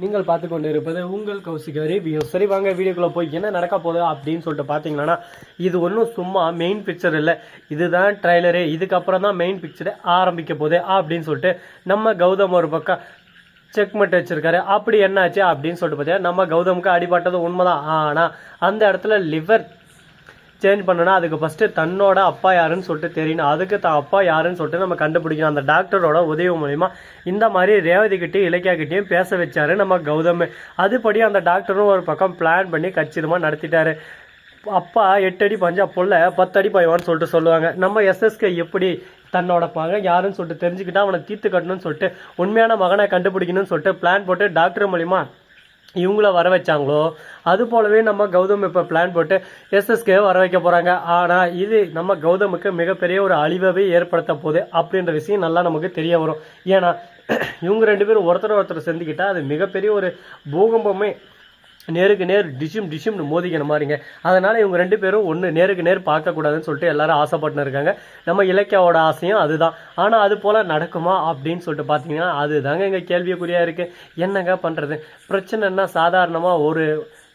நீங்கள் பார்த்து கொண்டு இருப்பது உங்கள் கௌசிகாரி. சரி வாங்க வீடியோக்குள்ள போய் என்ன நடக்க போகுது அப்படின்னு சொல்லிட்டு பார்த்தீங்கன்னா இது ஒன்றும் சும்மா மெயின் பிக்சர் இல்லை. இதுதான் ட்ரைலரு இதுக்கப்புறம் தான் மெயின் பிக்சரே ஆரம்பிக்க போகுது அப்படின்னு சொல்லிட்டு நம்ம கௌதம் ஒரு பக்கம் செக் மட்டும் வச்சிருக்காரு. அப்படி என்னாச்சு அப்படின்னு சொல்லிட்டு பார்த்தீங்கன்னா நம்ம கௌதமுக்கு அடிபட்டது உண்மைதான். ஆனால் அந்த இடத்துல லிவர் சேஞ்ச் பண்ணனா அதுக்கு ஃபஸ்ட்டு தன்னோட அப்பா யாருன்னு சொல்லிட்டு தெரியணும். அதுக்கு தான் அப்பா யாருன்னு சொல்லிட்டு நம்ம கண்டுபிடிக்கணும். அந்த டாக்டரோட உதவி மூலிமா இந்த மாதிரி ரேவதி கிட்டையும் இலக்கியா பேச வச்சாரு நம்ம கௌதம். அதுபடி அந்த டாக்டரும் ஒரு பக்கம் பிளான் பண்ணி கச்சிதமாக நடத்திட்டாரு. அப்பா எட்டு அடி பஞ்சா பொல்ல பத்து அடி பாய்வான்னு சொல்லிட்டு சொல்லுவாங்க. நம்ம எஸ்எஸ்கே எப்படி தன்னோட மகன் யாருன்னு சொல்லிட்டு தெரிஞ்சுக்கிட்டா அவனை தீர்த்து கட்டணும்னு சொல்லிட்டு உண்மையான மகனை கண்டுபிடிக்கணும்னு சொல்லிட்டு பிளான் போட்டு டாக்டர் மூலிமா இவங்கள வர வச்சாங்களோ? அது போலவே நம்ம கௌதம் இப்போ பிளான் போட்டு எஸ்எஸ்கே வர வைக்க போகிறாங்க ஆனால் இது நம்ம கௌதமுக்கு மிகப்பெரிய ஒரு அழிவவே ஏற்படுத்த போகுது அப்படின்ற விஷயம் நல்லா நமக்கு தெரிய வரும். ஏன்னா இவங்க ரெண்டு பேரும் ஒருத்தர் ஒருத்தர் சேர்ந்துக்கிட்டால் அது மிகப்பெரிய ஒரு பூகம்பமே நேருக்கு நேர் டிஷும் டிஷும்னு மோதிக்கிற மாதிரிங்க. அதனால் இவங்க ரெண்டு பேரும் ஒன்று நேருக்கு நேர் பார்க்கக்கூடாதுன்னு சொல்லிட்டு எல்லாரும் ஆசைப்பட்டு இருக்காங்க. நம்ம இலக்கியாவோட ஆசையும் அதுதான். ஆனால் அது போல் நடக்குமா அப்படின்னு சொல்லிட்டு பார்த்தீங்கன்னா அதுதாங்க எங்கள் கேள்விக்குறியாக இருக்குது என்னங்க பண்ணுறது பிரச்சனைன்னா சாதாரணமாக ஒரு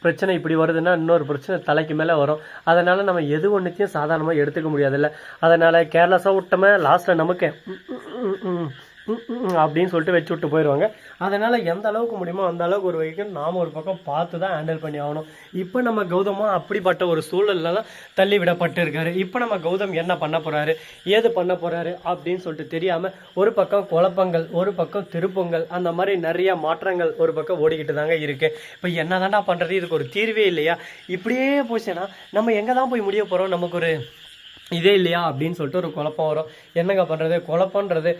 பிரச்சனை இப்படி வருதுன்னா இன்னொரு பிரச்சனை தலைக்கு மேலே வரும். அதனால் நம்ம எது ஒன்றுத்தையும் சாதாரணமாக எடுத்துக்க முடியாதுல்ல. அதனால் கேர்லெஸ்ஸாக விட்டோமே லாஸ்ட்டில் நமக்கு அப்படின்னு சொல்லிட்டு வச்சு விட்டு போயிடுவாங்க அதனால் எந்த அளவுக்கு முடியுமோ அந்த அளவுக்கு ஒரு வரைக்கும் நாம் ஒரு பக்கம் பார்த்து தான் ஹேண்டில் பண்ணி ஆகணும். இப்போ நம்ம கௌதமும் அப்படிப்பட்ட ஒரு சூழலில் தான் தள்ளி விடப்பட்டு இருக்காரு. இப்போ நம்ம கௌதம் என்ன பண்ண போகிறாரு ஏது பண்ண போகிறாரு அப்படின்னு சொல்லிட்டு தெரியாமல் ஒரு பக்கம் குழப்பங்கள் ஒரு பக்கம் திருப்பங்கள் அந்த மாதிரி நிறைய மாற்றங்கள் ஒரு பக்கம் ஓடிக்கிட்டு தாங்க இருக்குது இப்போ என்னதான்டா பண்ணுறது இதுக்கு ஒரு தீர்வே இல்லையா? இப்படியே போச்சுன்னா நம்ம எங்கே தான் போய் முடிய போகிறோம் நமக்கு ஒரு இதே இல்லையா அப்படின்னு சொல்லிட்டு ஒரு குழப்பம் வரும். என்னங்க பண்ணுறது குழப்பன்றது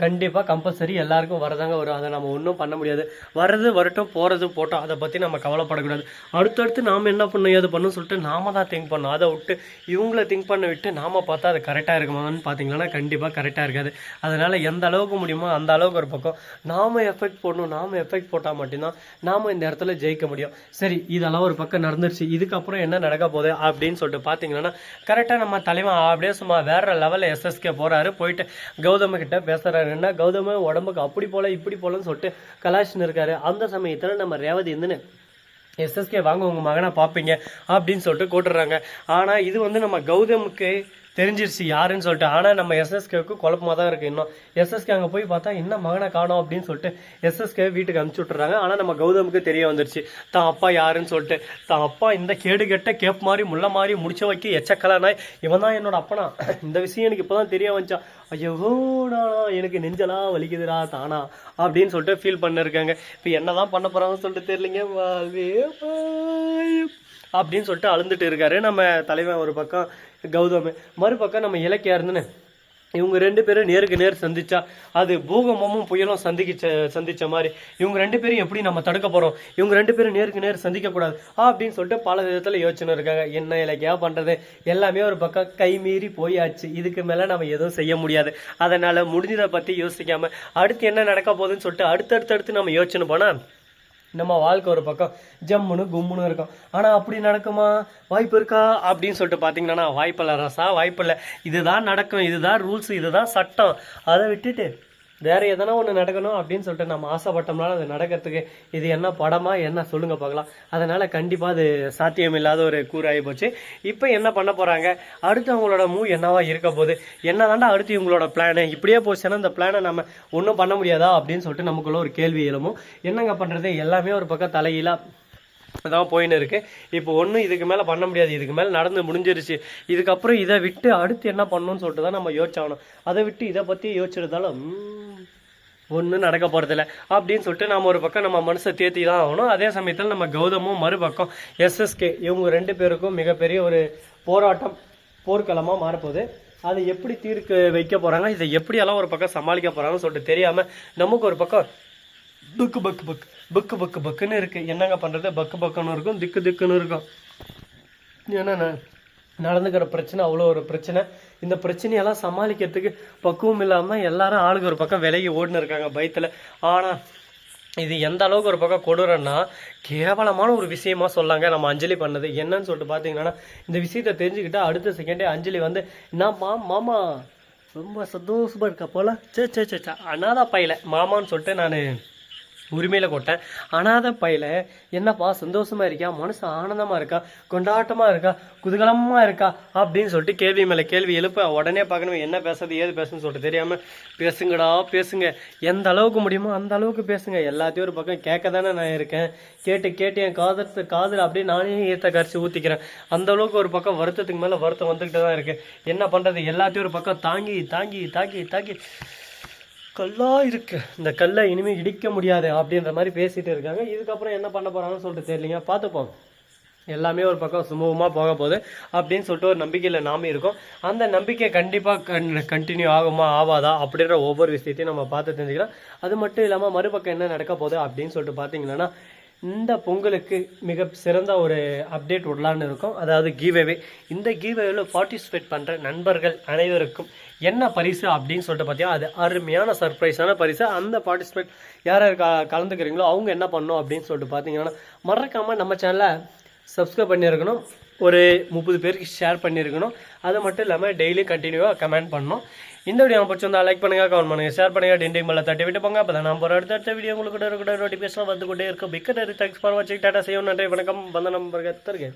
கண்டிப்பாக கம்பல்சரி எல்லாருக்கும் வரதாங்க வரும். அதை நம்ம ஒன்றும் பண்ண முடியாது. வர்றது வரட்டும் போகிறது போட்டோம். அதை பற்றி நம்ம கவலைப்படக்கூடாது. அடுத்தடுத்து நாம் என்ன பண்ணும் ஏது பண்ணணும் சொல்லிட்டு நாம தான் திங்க் பண்ணோம் அதை விட்டு இவங்கள திங்க் பண்ண விட்டு நாம பார்த்தா அது கரெக்டாக இருக்குமான்னு பார்த்தீங்கன்னா கண்டிப்பாக கரெக்டாக இருக்காது. அதனால் எந்த அளவுக்கு முடியுமோ அந்த அளவுக்கு ஒரு பக்கம். நாம் எஃபெக்ட் போடணும். நாம் எஃபெக்ட் போட்டால் மட்டும்தான் நாம் இந்த இடத்துல ஜெயிக்க முடியும். சரி இதெல்லாம் ஒரு பக்கம் நடந்துருச்சு. இதுக்கப்புறம் என்ன நடக்க போகுது அப்படின்னு சொல்லிட்டு பார்த்தீங்கன்னா கரெக்டாக நம்ம தலைவன் அப்படியே சும்மா வேற லெவலில் எஸ்எஸ்கே போறாரு. போயிட்டு கௌதம கிட்ட பேசுறாரு. என்ன கௌதம உடம்புக்கு அப்படி போல இப்படி போலன்னு சொல்லிட்டு கலாஷ்னு இருக்காரு. அந்த சமயத்தில் நம்ம ரேவதி இருந்துன்னு எஸ்எஸ்கே வாங்க உங்கள் மகனை பார்ப்பீங்க அப்படின்னு சொல்லிட்டு கூட்டுறாங்க ஆனால் இது வந்து நம்ம கௌதமுக்கு தெரிஞ்சிருச்சு யாருன்னு சொல்லிட்டு. ஆனால் நம்ம எஸ்எஸ்கேவுக்கு குழப்பமாக தான் இருக்குது இன்னும். எஸ்எஸ்கே அங்கே போய் பார்த்தா என்ன மகனை காணோம் அப்படின்னு சொல்லிட்டு எஸ்எஸ்கே வீட்டுக்கு அனுப்பிச்சி விட்டுறாங்க. ஆனால் நம்ம கௌதமுக்கு தெரிய வந்துருச்சு. தான் அப்பா யாருன்னு சொல்லிட்டு. தான் அப்பா இந்த கேடு கெட்ட கேப் மாதிரி முள்ள மாதிரி முடிச்ச வைக்க எச்சக்கலானாய். இவன் தான் என்னோட அப்பனா. இந்த விஷயம் எனக்கு இப்போ தான் தெரிய வந்துச்சான் ஐயோ எனக்கு நெஞ்சலாம் வலிக்குதுடா தானா அப்படின்னு சொல்லிட்டு ஃபீல் பண்ணிருக்காங்க. இப்போ என்னதான் பண்ண போகிறாங்கன்னு சொல்லிட்டு தெரியலிங்க. வாழ்வே அப்படின்னு சொல்லிட்டு அழுந்துட்டு இருக்காரு. நம்ம தலைவன் ஒரு பக்கம் கௌதம் மறுபக்கம் நம்ம இலக்கியா இருந்துன்னு. இவங்க ரெண்டு பேரும் நேருக்கு நேர் சந்திச்சா அது பூகம்பமும் புயலும் சந்திக்க சந்திச்ச மாதிரி. இவங்க ரெண்டு பேரும் எப்படி நம்ம தடுக்க போறோம்? இவங்க ரெண்டு பேரும் நேருக்கு நேர் சந்திக்க கூடாது அப்படின்னு சொல்லிட்டு பல விதத்துல யோசனை இருக்காங்க. என்ன இலக்கியா பண்றது? எல்லாமே ஒரு பக்கம் கை மீறி போயாச்சு. இதுக்கு மேல நம்ம எதுவும் செய்ய முடியாது. அதனால முடிஞ்சதை பத்தி யோசிக்காம அடுத்து என்ன நடக்க போகுதுன்னு சொல்லிட்டு அடுத்தடுத்து அடுத்து நம்ம யோசனை போனா நம்ம வாழ்க்கை ஒரு பக்கம் ஜம்முன்னு கும்முன்னு இருக்கும். ஆனால் அப்படி நடக்குமா? வாய்ப்பு இருக்கா? அப்படின்னு சொல்லிட்டு பார்த்தீங்கன்னா வாய்ப்பில்லை ரசா வாய்ப்பில்லை இதுதான் நடக்கும் இதுதான் ரூல்ஸ் இதுதான் சட்டம். அதை விட்டுட்டு வேற எதனா ஒன்று நடக்கணும் அப்படின்னு சொல்லிட்டு நம்ம ஆசைப்பட்டோம்னால அது நடக்கிறதுக்கு இது என்ன படமா என்ன சொல்லுங்க பார்க்கலாம். அதனால கண்டிப்பாக அது சாத்தியம் இல்லாத ஒரு கூறாகி போச்சு. இப்போ என்ன பண்ண போறாங்க? அடுத்து அவங்களோட மூவ் என்னவா இருக்க போகுது? என்னதாண்டா அடுத்து இவங்களோட பிளானு இப்படியே போச்சுன்னா இந்த பிளானை நம்ம ஒன்றும் பண்ண முடியாதா? அப்படின்னு சொல்லிட்டு நமக்குள்ள ஒரு கேள்வி எழுமும் என்னங்க பண்ணுறது எல்லாமே ஒரு பக்கம் தலையிலாக தான் போயின்னு இருக்கு. இப்போ ஒன்றும் இதுக்கு மேலே பண்ண முடியாது. இதுக்கு மேலே நடந்து முடிஞ்சிருச்சு. இதுக்கப்புறம் இதை விட்டு அடுத்து என்ன பண்ணணும்னு சொல்லிட்டு தான் நம்ம யோசிச்சாகணும். அதை விட்டு இதை பற்றி யோசிச்சிருந்தாலும் ஒன்றும் நடக்க போகிறதில்ல அப்படின்னு சொல்லிட்டு நம்ம ஒரு பக்கம் நம்ம மனசை தேத்தி தான் ஆகணும். அதே சமயத்தில் நம்ம கௌதமும் மறுபக்கம் எஸ்எஸ்கே இவங்க ரெண்டு பேருக்கும் மிகப்பெரிய ஒரு போராட்டம் போர்க்களமாக மாறப்போகுது. அதை எப்படி தீர்க்க வைக்க போகிறாங்க இதை எப்படியெல்லாம் ஒரு பக்கம் சமாளிக்க போகிறாங்கன்னு சொல்லிட்டு தெரியாமல் நமக்கு ஒரு பக்கம் புக்கு பக்கு பக்கு. பக்கு பக்கு பக்குன்னு இருக்கு. என்னங்க பண்ணுறது பக்கு பக்குன்னு இருக்கும் திக்கு திக்குன்னு இருக்கும். ஏன்னா நடந்துக்கிற பிரச்சனை அவ்வளோ ஒரு பிரச்சனை. இந்த பிரச்சனையெல்லாம் சமாளிக்கிறதுக்கு பக்குவம் இல்லாமல் எல்லாரும் ஆளுக்கு ஒரு பக்கம் விலகி ஓடினு இருக்காங்க பயத்தில். ஆனால் இது எந்த அளவுக்கு ஒரு பக்கம் கொடுறேன்னா கேவலமான ஒரு விஷயமா சொல்லாங்க நம்ம அஞ்சலி பண்ணது. என்னன்னு சொல்லிட்டு பார்த்தீங்கன்னா இந்த விஷயத்தை தெரிஞ்சுக்கிட்டா அடுத்த செகண்டே அஞ்சலி வந்து என்னம்மா மாமா ரொம்ப சந்தோஷமாக இருக்க போல? சே சே சே சே அனாதா பையில மாமான்னு சொல்லிட்டு நான் உரிமையில் கொட்டேன். அனாத பையில என்னப்பா சந்தோஷமா இருக்கியா மனசு ஆனந்தமா இருக்கா? கொண்டாட்டமா இருக்கா? குதூகலமா இருக்கா? அப்படின்னு சொல்லிட்டு கேள்வி மேலே கேள்வி எழுப்ப உடனே பார்க்கணும் என்ன பேசுறது ஏது பேசுன்னு சொல்லிட்டு தெரியாம பேசுங்கடா பேசுங்க. எந்த அளவுக்கு முடியுமோ அந்த அளவுக்கு பேசுங்க. எல்லாத்தையும் ஒரு பக்கம் கேட்க தானே நான் இருக்கேன். கேட்டு கேட்டு என் காதத்து காதில் அப்படியே நானே ஏத்த கரைச்சி ஊத்திக்கிறேன். அந்த அளவுக்கு ஒரு பக்கம் வருத்தத்துக்கு மேல வருத்தம் வந்துகிட்டு தான் இருக்கு. என்ன பண்றது? எல்லாத்தையும் ஒரு பக்கம் தாங்கி தாங்கி தாங்கி தாங்கி. கல்லா இருக்கு. இந்த கல்லை இனிமேல் இடிக்க முடியாது அப்படின்ற மாதிரி பேசிகிட்டு இருக்காங்க. இதுக்கப்புறம் என்ன பண்ண போகிறாங்கன்னு சொல்லிட்டு தெரியலீங்க. பார்த்துப்போம். எல்லாமே ஒரு பக்கம் சுமூகமாக போக போகுது அப்படின்னு சொல்லிட்டு ஒரு நம்பிக்கையில் நாம இருக்கோம். அந்த நம்பிக்கை கண்டிப்பாக கன் கண்டினியூ ஆகுமா ஆவாதா அப்படின்ற ஒவ்வொரு விஷயத்தையும் நம்ம பார்த்து தெரிஞ்சுக்கலாம் அது மட்டும் இல்லாமல் மறுபக்கம் என்ன நடக்க போகுது அப்படின்னு சொல்லிட்டு பார்த்தீங்கன்னா இந்த பொங்கலுக்கு மிக சிறந்த ஒரு அப்டேட் விடலான்னு இருக்கும். அதாவது கீவேவே இந்த கீவேவில் பார்ட்டிசிபேட் பண்ணுற நண்பர்கள் அனைவருக்கும் என்ன பரிசு அப்படின்னு சொல்லிட்டு பார்த்தீங்கன்னா அது அருமையான சர்ப்ரைஸான பரிசு. அந்த பார்ட்டிசிபேட் யார் யார் க- கலந்துக்கிறீங்களோ அவங்க என்ன பண்ணணும் அப்படின்னு சொல்லிட்டு பார்த்தீங்கன்னா மறக்காமல் நம்ம சேனலை சப்ஸ்கிரைப் பண்ணியிருக்கணும். ஒரு முப்பது பேருக்கு ஷேர் பண்ணியிருக்கணும். அது மட்டும் இல்லாமல் டெய்லி கண்டினியூவாக கமெண்ட் பண்ணணும். இந்த வீடியோ பிடிச்சிருந்தா லைக் பண்ணுங்கள் கமெண்ட் பண்ணுங்க ஷேர் பண்ணுங்கள் டெண்டிங் மேலே தட்டி விட்டு போங்க. அப்போ தான் நம்ம அடுத்த அடுத்த வீடியோ உங்களுக்கு கூட கூட நோட்டிஃபிகேஷன் வந்து கொண்டே இருக்கும். பிக்கர் தேங்க்ஸ் ஃபார் வாட்சிங் டாட்டா செய்யும் நன்றி வணக்கம். நம்பருக்கு தெரிக்கு